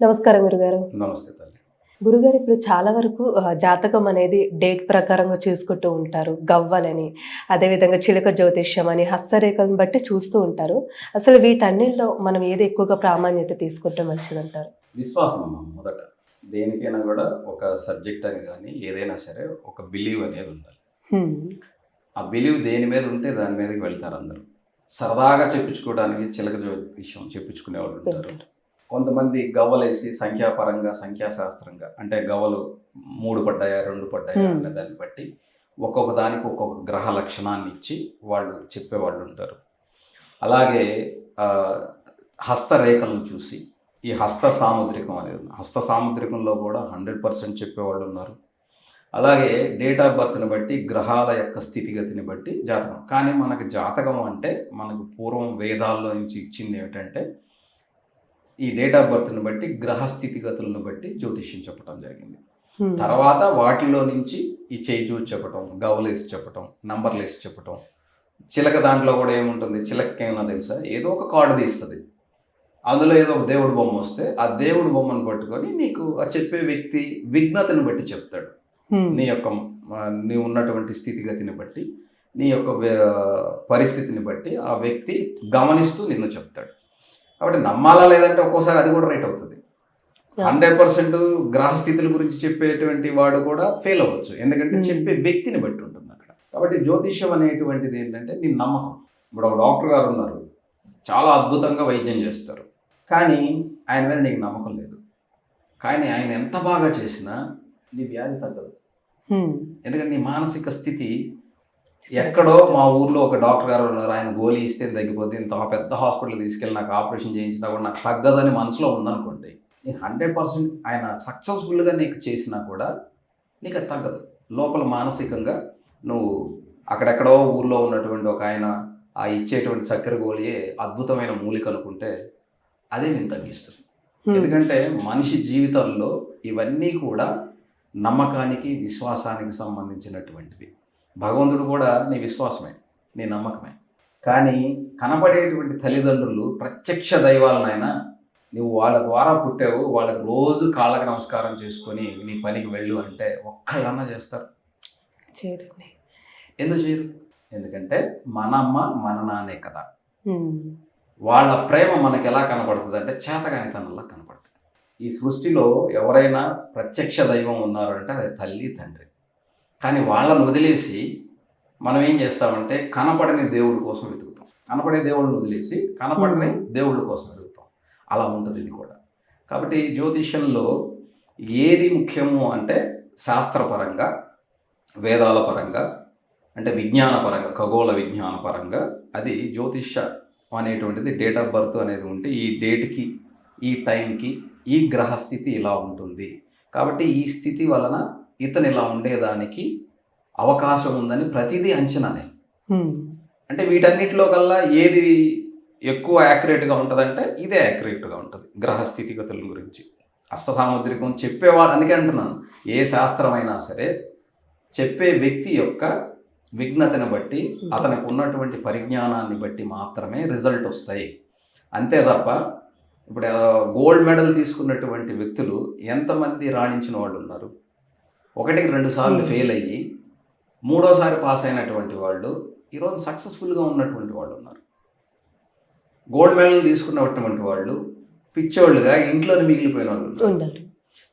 నమస్కారం గురుగారు. నమస్తే తల్లి. గురుగారు ఇప్పుడు చాలా వరకు జాతకం అనేది డేట్ ప్రకారంగా చూసుకుంటూ ఉంటారు. గవ్వలని అదేవిధంగా చిలక జ్యోతిష్యం అని హస్తరేఖలను బట్టి చూస్తూ ఉంటారు. అసలు వీటన్నిటిలో మనం ఏది ఎక్కువగా ప్రామాణ్యత తీసుకుంటే మంచిదంటారు? విశ్వాసం అమ్మ మొదట. దేనికైనా కూడా ఒక సబ్జెక్ట్ అని కానీ ఏదైనా సరే ఒక బిలీవ్ అనేది ఉండాలి. ఆ బిలీవ్ దేని మీద ఉంటే దాని మీదకి వెళ్తారు అందరూ. సరదాగా చెప్పించుకోవడానికి చిలక జ్యోతిష్యం చెప్పించుకునే వాళ్ళు ఉంటారు. కొంతమంది గవ్వలేసి సంఖ్యాపరంగా సంఖ్యాశాస్త్రంగా అంటే గవ్వలు మూడు పడ్డాయా రెండు పడ్డాయా. అనే దాన్ని బట్టి ఒక్కొక్క దానికి ఒక్కొక్క గ్రహ లక్షణాన్ని ఇచ్చి వాళ్ళు చెప్పేవాళ్ళు ఉంటారు అలాగే హస్తరేఖలను చూసి ఈ హస్త సాముద్రికం అనేది. హస్త సాముద్రికంలో కూడా హండ్రెడ్ పర్సెంట్ చెప్పేవాళ్ళు ఉన్నారు అలాగే డేట్ ఆఫ్ బర్త్ని బట్టి గ్రహాల యొక్క స్థితిగతిని బట్టి జాతకం కానీ మనకి జాతకం అంటే మనకు పూర్వం వేదాల్లో నుంచి ఇచ్చింది ఏమిటంటే ఈ డేట్ ఆఫ్ బర్త్ని బట్టి గ్రహ స్థితిగతులను బట్టి జ్యోతిష్యం చెప్పడం జరిగింది. తర్వాత వాటిలో నుంచి ఈ చేయి చూసి చెప్పటం గవ్వలేసి చెప్పటం నంబర్లేసి చెప్పటం చిలక దాంట్లో కూడా ఏముంటుంది? చిలక ఏమన్నా తెలుసా? ఏదో ఒక కార్డు తీస్తుంది. అందులో ఏదో ఒక దేవుడు బొమ్మ వస్తే ఆ దేవుడు బొమ్మను పట్టుకొని నీకు ఆ చెప్పే వ్యక్తి విఘ్నతను బట్టి చెప్తాడు. నీ యొక్క నీ ఉన్నటువంటి స్థితిగతిని బట్టి నీ యొక్క పరిస్థితిని బట్టి ఆ వ్యక్తి గమనిస్తూ నిన్ను చెప్తాడు. కాబట్టి నమ్మాలా లేదంటే ఒక్కోసారి అది కూడా రైట్ అవుతుంది. హండ్రెడ్ పర్సెంట్ గ్రహ స్థితుల గురించి చెప్పేటువంటి వాడు కూడా ఫెయిల్ అవ్వచ్చు. ఎందుకంటే Hmm. చెప్పే వ్యక్తిని బట్టి ఉంటుంది అక్కడ. కాబట్టి జ్యోతిష్యం అనేటువంటిది ఏంటంటే నీ నమ్మకం. ఇప్పుడు ఒక డాక్టర్ గారు ఉన్నారు. చాలా అద్భుతంగా వైద్యం చేస్తారు. కానీ ఆయన మీద నీకు నమ్మకం లేదు. కానీ ఆయన ఎంత బాగా చేసినా నీ వ్యాధి తగ్గదు. హ్మ్. ఎందుకంటే నీ మానసిక స్థితి ఎక్కడో మా ఊర్లో ఒక డాక్టర్ గారు ఉన్నారు. ఆయన గోళీ ఇస్తే తగ్గిపోద్ది. ఇంత పెద్ద హాస్పిటల్ తీసుకెళ్ళి నాకు ఆపరేషన్ చేయించినా కూడా నాకు తగ్గదని మనసులో ఉందనుకోండి నీకు హండ్రెడ్ పర్సెంట్ ఆయన సక్సెస్ఫుల్గా నీకు చేసినా కూడా నీకు అది తగ్గదు. లోపల మానసికంగా నువ్వు అక్కడెక్కడో ఊర్లో ఉన్నటువంటి ఒక ఆయన ఆ ఇచ్చేటువంటి చక్కెర గోళియే అద్భుతమైన మూలిక అనుకుంటే అదే నేను తగ్గిస్తుంది. హ్మ్. ఎందుకంటే మనిషి జీవితంలో ఇవన్నీ కూడా నమ్మకానికి విశ్వాసానికి సంబంధించినటువంటివి. భగవంతుడు కూడా నీ విశ్వాసమే నీ నమ్మకమే. కానీ కనబడేటువంటి తల్లిదండ్రులు ప్రత్యక్ష దైవాలనైనా నువ్వు వాళ్ళ ద్వారా పుట్టావు వాళ్ళకి రోజు కాళ్ళకి నమస్కారం చేసుకొని నీ పనికి వెళ్ళు అంటే ఒక్కళ్ళన్నా చేస్తారు. ఎందుకు చేయరు? ఎందుకంటే మన అమ్మ మన నాన్నే కదా. వాళ్ళ ప్రేమ మనకి ఎలా కనపడుతుంది అంటే చేతగానితనంలా కనపడుతుంది ఈ సృష్టిలో ఎవరైనా ప్రత్యక్ష దైవం ఉన్నారు అంటే అది తల్లి తండ్రి. కానీ వాళ్ళని వదిలేసి మనం ఏం చేస్తామంటే కనపడని దేవుడి కోసం వెతుకుతాం. కనపడే దేవుడిని వదిలేసి కనపడని దేవుళ్ళ కోసం వెతుకుతాం. అలా ఉంటుంది ఇది కూడా. కాబట్టి జ్యోతిష్యంలో ఏది ముఖ్యము అంటే శాస్త్రపరంగా వేదాల పరంగా అంటే విజ్ఞాన పరంగా ఖగోళ విజ్ఞాన పరంగా అది జ్యోతిష్య అనేటువంటిది డేట్ ఆఫ్ బర్త్ అనేది ఉంటే ఈ డేట్కి ఈ టైంకి ఈ గ్రహ స్థితి ఇలా ఉంటుంది. కాబట్టి ఈ స్థితి వలన ఇతను ఇలా ఉండేదానికి అవకాశం ఉందని ప్రతిదీ అంచనానే. అంటే వీటన్నిటిలో కల్లా ఏది ఎక్కువ యాక్యురేట్గా ఉంటుందంటే ఇదే యాక్యురేట్గా ఉంటుంది గ్రహ స్థితిగతుల గురించి. అష్టసాముద్రికం చెప్పేవాడు అందుకే అంటున్నాను ఏ శాస్త్రమైనా సరే చెప్పే వ్యక్తి యొక్క విఘ్నతని బట్టి అతనికి ఉన్నటువంటి పరిజ్ఞానాన్ని బట్టి మాత్రమే రిజల్ట్ వస్తాయి. అంతే తప్ప ఇప్పుడు గోల్డ్ మెడల్ తీసుకున్నటువంటి వ్యక్తులు ఎంతమంది రాణించిన వాళ్ళు ఉన్నారు? ఒకటికి రెండు సార్లు Hmm. ఫెయిల్ అయ్యి మూడోసారి పాస్ అయినటువంటి వాళ్ళు ఈరోజు సక్సెస్ఫుల్గా ఉన్నటువంటి వాళ్ళు ఉన్నారు. గోల్డ్ మెడల్ తీసుకున్నటువంటి వాళ్ళు పిచ్చోళ్ళుగా ఇంట్లోనే మిగిలిపోయిన వాళ్ళు ఉన్నారు.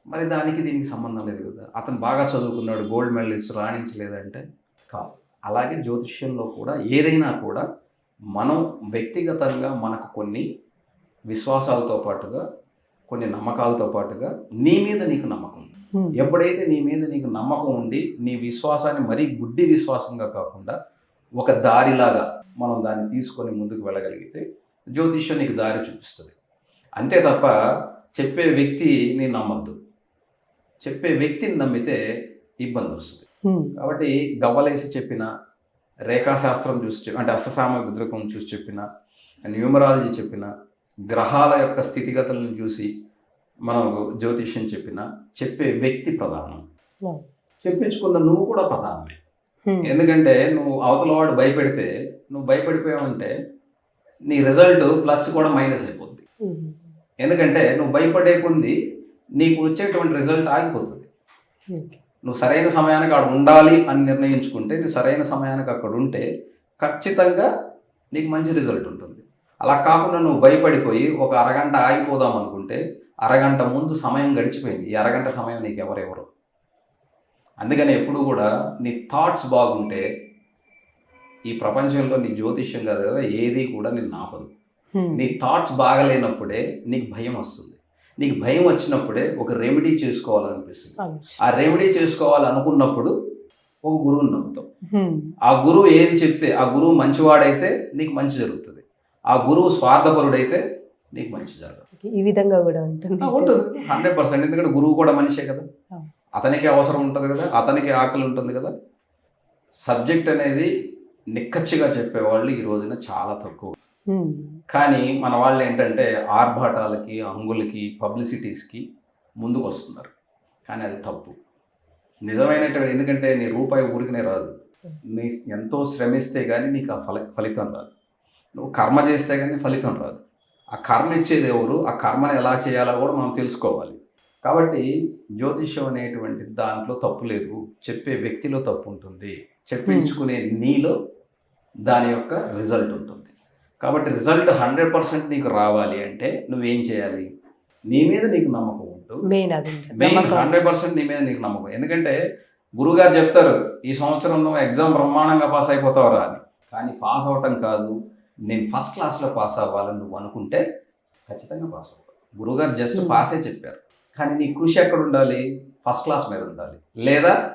మరి దానికి దీనికి సంబంధం లేదు కదా. అతను బాగా చదువుకున్నాడు గోల్డ్ మెడలిస్ట్ రాణించలేదంటే కాదు. అలాగే జ్యోతిష్యంలో కూడా ఏదైనా కూడా మనం వ్యక్తిగతంగా మనకు కొన్ని విశ్వాసాలతో పాటుగా కొన్ని నమ్మకాలతో పాటుగా నీ మీద నీకు నమ్మకం. ఎప్పుడైతే నీ మీద నీకు నమ్మకం ఉండి నీ విశ్వాసాన్ని మరీ గుడ్డి విశ్వాసంగా కాకుండా ఒక దారిలాగా మనం దాన్ని తీసుకొని ముందుకు వెళ్ళగలిగితే జ్యోతిష్యం నీకు దారి చూపిస్తుంది. అంతే తప్ప చెప్పే వ్యక్తిని నమ్మద్దు. చెప్పే వ్యక్తిని నమ్మితే ఇబ్బంది వస్తుంది. హ్మ్. కాబట్టి గవ్వలేసి చెప్పిన రేఖాశాస్త్రం చూసి అంటే అష్టసామగ్రికం చూసి చెప్పిన న్యూమరాలజీ చెప్పిన గ్రహాల యొక్క స్థితిగతులను చూసి మనం జ్యోతిష్యం చెప్పిన చెప్పే వ్యక్తి ప్రధానం. చెప్పించుకున్న నువ్వు కూడా ప్రధానమే. ఎందుకంటే నువ్వు అవతల వాడు భయపెడితే నువ్వు భయపడిపోయావంటే నీ రిజల్ట్ ప్లస్ కూడా మైనస్ అయిపోద్ది. ఎందుకంటే నువ్వు భయపడే కొంది నీకు వచ్చేటువంటి రిజల్ట్ ఆగిపోతుంది. నువ్వు సరైన సమయానికి అక్కడ ఉండాలి అని నిర్ణయించుకుంటే నువ్వు సరైన సమయానికి అక్కడ ఉంటే ఖచ్చితంగా నీకు మంచి రిజల్ట్ ఉంటుంది అలా కాకుండా నువ్వు భయపడిపోయి ఒక అరగంట ఆగిపోదాం అనుకుంటే అరగంట ముందు సమయం గడిచిపోయింది. ఈ అరగంట సమయం నీకు ఎవరెవరు అందుకని ఎప్పుడు కూడా నీ థాట్స్ బాగుంటే ఈ ప్రపంచంలో నీ జ్యోతిష్యం కాదు కదా ఏది కూడా నిన్ను ఆపదు. హ్మ్. నీ థాట్స్ బాగలేనప్పుడే నీకు భయం వస్తుంది. నీకు భయం వచ్చినప్పుడే ఒక రెమెడీ చేసుకోవాలనిపిస్తుంది. ఆ రెమెడీ చేసుకోవాలనుకున్నప్పుడు ఒక గురువుని నమ్ముతాం. ఆ గురువు ఏది చెప్తే ఆ గురువు మంచివాడైతే నీకు మంచి జరుగుతుంది. ఆ గురువు స్వార్థపరుడైతే నీకు మంచి జరగదు. ఈ విధంగా కూడా ఉంటుంది. ఉంటుంది. Hundred percent. ఎందుకంటే గురువు కూడా మనిషే కదా. అతనికి అవసరం ఉంటుంది కదా. అతనికి ఆకలి ఉంటుంది కదా. సబ్జెక్ట్ అనేది నిక్కచ్చిగా చెప్పేవాళ్ళు ఈ రోజున చాలా తక్కువ. కానీ మన వాళ్ళు ఏంటంటే ఆర్భాటాలకి అంగులకి పబ్లిసిటీస్కి ముందుకు వస్తున్నారు కానీ అది తప్పు. నిజమైనటువంటి ఎందుకంటే నీ రూపాయి ఊరికనే రాదు. నీ ఎంతో శ్రమిస్తే కానీ నీకు ఆ ఫల ఫలితం రాదు. నువ్వు కర్మ చేస్తే కానీ ఫలితం రాదు. ఆ కర్మ ఇచ్చేది ఎవరు? ఆ కర్మని ఎలా చేయాలో కూడా మనం తెలుసుకోవాలి. కాబట్టి జ్యోతిష్యం అనేటువంటి దాంట్లో తప్పు లేదు. చెప్పే వ్యక్తిలో తప్పు ఉంటుంది. చెప్పించుకునే నీలో దాని యొక్క రిజల్ట్ ఉంటుంది. కాబట్టి రిజల్ట్ హండ్రెడ్ పర్సెంట్ నీకు రావాలి అంటే నువ్వేం చేయాలి? నీ మీద నీకు నమ్మకం ఉంటూ మెయిన్. హండ్రెడ్ పర్సెంట్ నీ మీద నీకు నమ్మకం. ఎందుకంటే గురువుగారు చెప్తారు ఈ సంవత్సరం నువ్వు ఎగ్జామ్ బ్రహ్మాండంగా పాస్ అయిపోతావురా అని. కానీ పాస్ అవటం కాదు. నేను ఫస్ట్ క్లాస్లో పాస్ అవ్వాలని నువ్వు అనుకుంటే ఖచ్చితంగా పాస్ అవుతావు. గురువుగారు జస్ట్ Hmm. పాసే చెప్పారు. కానీ నీ కృషి ఎక్కడ ఉండాలి? ఫస్ట్ క్లాస్ మీద ఉండాలి. లేదా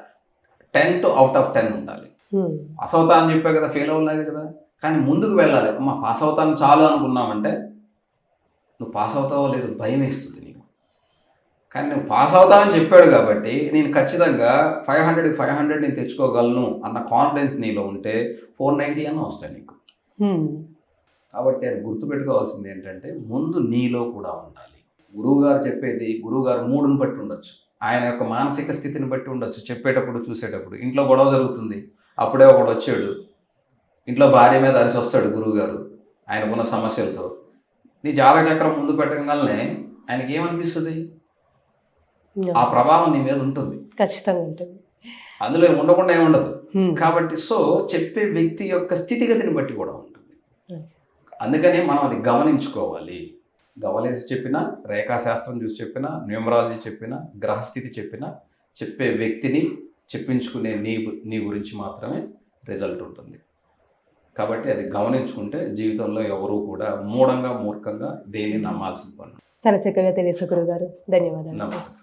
ten to out of ten ఉండాలి. పాస్ అవుతా అని చెప్పా కదా ఫెయిల్ అవ్వలేదు కదా. కానీ ముందుకు వెళ్ళాలి. అమ్మ పాస్ అవుతాను చాలు అనుకున్నామంటే నువ్వు పాస్ అవుతావో లేదు భయం వేస్తుంది నీకు. కానీ నువ్వు పాస్ అవుతా అని చెప్పాడు కాబట్టి నేను ఖచ్చితంగా ఫైవ్ హండ్రెడ్కి ఫైవ్ హండ్రెడ్ నేను తెచ్చుకోగలను అన్న కాన్ఫిడెన్స్ నీలో ఉంటే ఫోర్ నైంటీ అన్న వస్తాయి నీకు. కాబట్టి అది గుర్తుపెట్టుకోవాల్సింది ఏంటంటే ముందు నీలో కూడా ఉండాలి. గురువుగారు చెప్పేది గురువుగారు మూడుని బట్టి ఉండొచ్చు. ఆయన యొక్క మానసిక స్థితిని బట్టి ఉండొచ్చు. చెప్పేటప్పుడు చూసేటప్పుడు. ఇంట్లో గొడవ జరుగుతుంది. అప్పుడే ఒకడు వచ్చాడు. ఇంట్లో భార్య మీద అరిసి వస్తాడు గురువుగారు. ఆయనకున్న సమస్యలతో. నీ జాతక చక్రం ముందు పెట్టగానే ఆయనకి ఏమనిపిస్తుంది? ఆ ప్రభావం నీ మీద ఉంటుంది. ఖచ్చితంగా ఉంటుంది. అందులో ఉండకుండా ఏముండదు. కాబట్టి సో చెప్పే వ్యక్తి యొక్క స్థితిగతిని బట్టి కూడా. అందుకని మనం అది గమనించుకోవాలి. గమనించి చెప్పినా రేఖాశాస్త్రం చూసి చెప్పినా న్యూమరాలజీ చెప్పినా గ్రహస్థితి చెప్పినా చెప్పే వ్యక్తిని చెప్పించుకునే నీ నీ గురించి మాత్రమే రిజల్ట్ ఉంటుంది. కాబట్టి అది గమనించుకుంటే జీవితంలో ఎవరూ కూడా మూఢంగా మూర్ఖంగా దేన్ని నమ్మాల్సిన పని చాలా చక్కగా తెలియదు గురుగారు ధన్యవాదాలు. నమస్తే